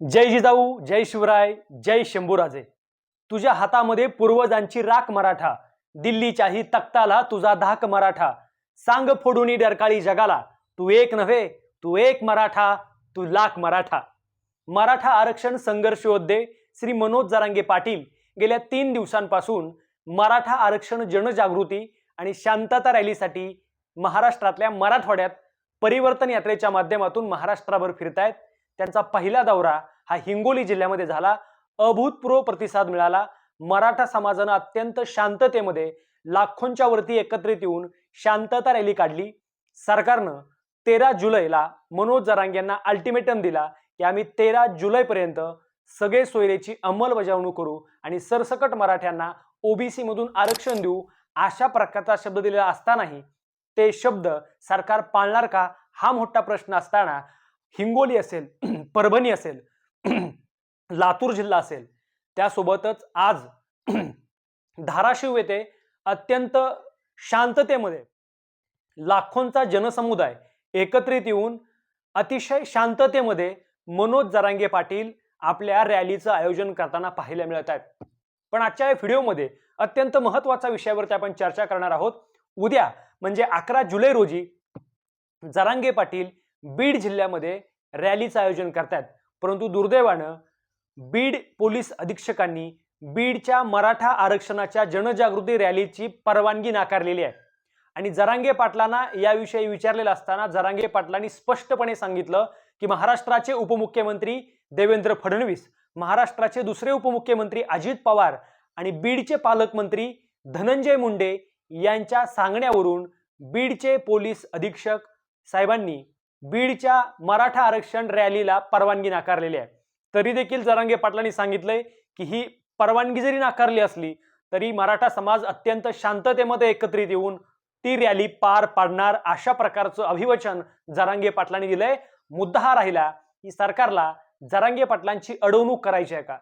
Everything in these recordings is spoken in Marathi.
जय जिजाऊ जय शिवराय जय शंभूराजे. तुझ्या हातामध्ये पूर्वजांची राख मराठा दिल्लीच्याही तख्ताला तुझा धाक मराठा. सांग फोडूनी डरकाळी जगाला तू एक नव्हे तू एक मराठा तू लाख मराठा. मराठा आरक्षण संघर्ष योद्धे श्री मनोज जरांगे पाटील गेल्या तीन दिवसांपासून मराठा आरक्षण जनजागृती आणि शांतता रॅलीसाठी महाराष्ट्रातल्या मराठवाड्यात परिवर्तन यात्रेच्या माध्यमातून महाराष्ट्राभर फिरतायत. त्यांचा पहिला दौरा हा हिंगोली जिल्ह्यामध्ये झाला. अभूतपूर्व प्रतिसाद मिळाला. मराठा समाजानं अत्यंत शांततेमध्ये लाखोंच्या वरती एकत्रित येऊन शांतता रॅली काढली. सरकारनं तेरा जुलैला मनोज जरांग यांना अल्टिमेटम दिला की आम्ही तेरा जुलैपर्यंत सगळे सोयरेची अंमलबजावणूक करू आणि सरसकट मराठ्यांना ओबीसी मधून आरक्षण देऊ अशा प्रकारचा शब्द दिलेला असतानाही ते शब्द सरकार पाळणार का? हा मोठा प्रश्न असताना हिंगोली असेल परभणी असेल लातूर जिल्हा असेल त्यासोबतच आज धाराशिव येथे अत्यंत शांततेमध्ये लाखोंचा जनसमुदाय एकत्रित येऊन अतिशय शांततेमध्ये मनोज जरांगे पाटील आपल्या रॅलीचं आयोजन करताना पाहायला मिळत आहेत. पण आजच्या या व्हिडिओमध्ये अत्यंत महत्त्वाच्या विषयावरती आपण चर्चा करणार आहोत. उद्या म्हणजे अकरा जुलै रोजी जरांगे पाटील बीड जिल्ह्यामध्ये रॅलीचं आयोजन करतात परंतु दुर्दैवानं बीड पोलीस अधीक्षकांनी बीडच्या मराठा आरक्षणाच्या जनजागृती रॅलीची परवानगी नाकारलेली आहे. आणि जरांगे पाटलांना याविषयी विचारलेलं असताना जरांगे पाटलांनी स्पष्टपणे सांगितलं की महाराष्ट्राचे उपमुख्यमंत्री देवेंद्र फडणवीस महाराष्ट्राचे दुसरे उपमुख्यमंत्री अजित पवार आणि बीडचे पालकमंत्री धनंजय मुंडे यांच्या सांगण्यावरून बीडचे पोलीस अधीक्षक साहेबांनी बीडच्या मराठा आरक्षण रॅलीला परवानगी नाकारलेली आहे. तरी देखील जरांगे पाटलांनी सांगितलंय की ही परवानगी जरी नाकारली असली तरी मराठा समाज अत्यंत शांततेमध्ये एकत्रित येऊन ती रॅली पार पाडणार अशा प्रकारचं अभिवचन जरांगे पाटलांनी दिलंय. मुद्दा हा राहिला की सरकारला जरांगे पाटलांची अडवणूक करायची आहे का?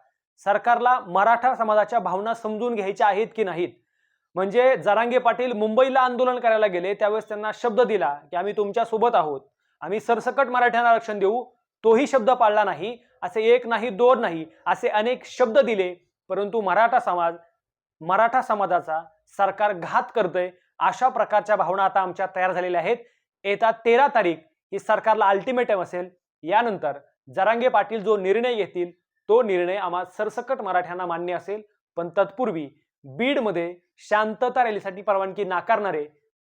सरकारला मराठा समाजाच्या भावना समजून घ्यायच्या आहेत की नाहीत? म्हणजे जरांगे पाटील मुंबईला आंदोलन करायला गेले त्यावेळेस त्यांना शब्द दिला की आम्ही तुमच्यासोबत आहोत. आम्ही सरसकट मराठ्यांना आरक्षण देऊ तोही शब्द पाळला नाही असे एक नाही दोन नाही असे अनेक शब्द दिले परंतु मराठा समाज मराठा समाजाचा सरकार घात करतंय अशा प्रकारच्या भावना आता आमच्या तयार झालेल्या आहेत. येत्या तेरा तारीख ही सरकारला अल्टिमेटम असेल. यानंतर जरांगे पाटील जो निर्णय घेतील तो निर्णय आम्हा सरसकट मराठ्यांना मान्य असेल. पण तत्पूर्वी बीडमध्ये शांतता रॅलीसाठी परवानगी नाकारणारे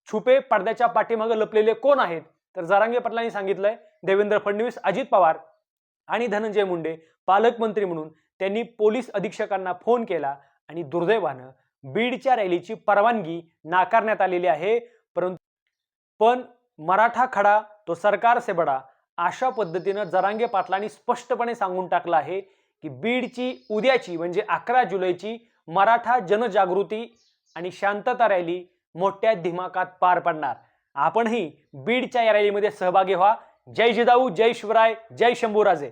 छुपे पडद्याच्या पाठीमागे लपलेले कोण आहेत? तर जारांगे पाटलांनी सांगितलंय देवेंद्र फडणवीस अजित पवार आणि धनंजय मुंडे पालकमंत्री म्हणून त्यांनी पोलीस अधीक्षकांना फोन केला आणि दुर्दैवानं बीडच्या रॅलीची परवानगी नाकारण्यात आलेली आहे. परंतु पण मराठा खडा तो सरकार से बडा अशा पद्धतीनं जरांगे पाटलांनी स्पष्टपणे सांगून टाकलं आहे की बीडची उद्याची म्हणजे अकरा जुलैची मराठा जनजागृती आणि शांतता रॅली मोठ्या दिमाकात पार पडणार. आपणही बीडच्या या रॅलीमध्ये सहभागी व्हा. जय जिजाऊ जय शिवराय जय शंभूराजे.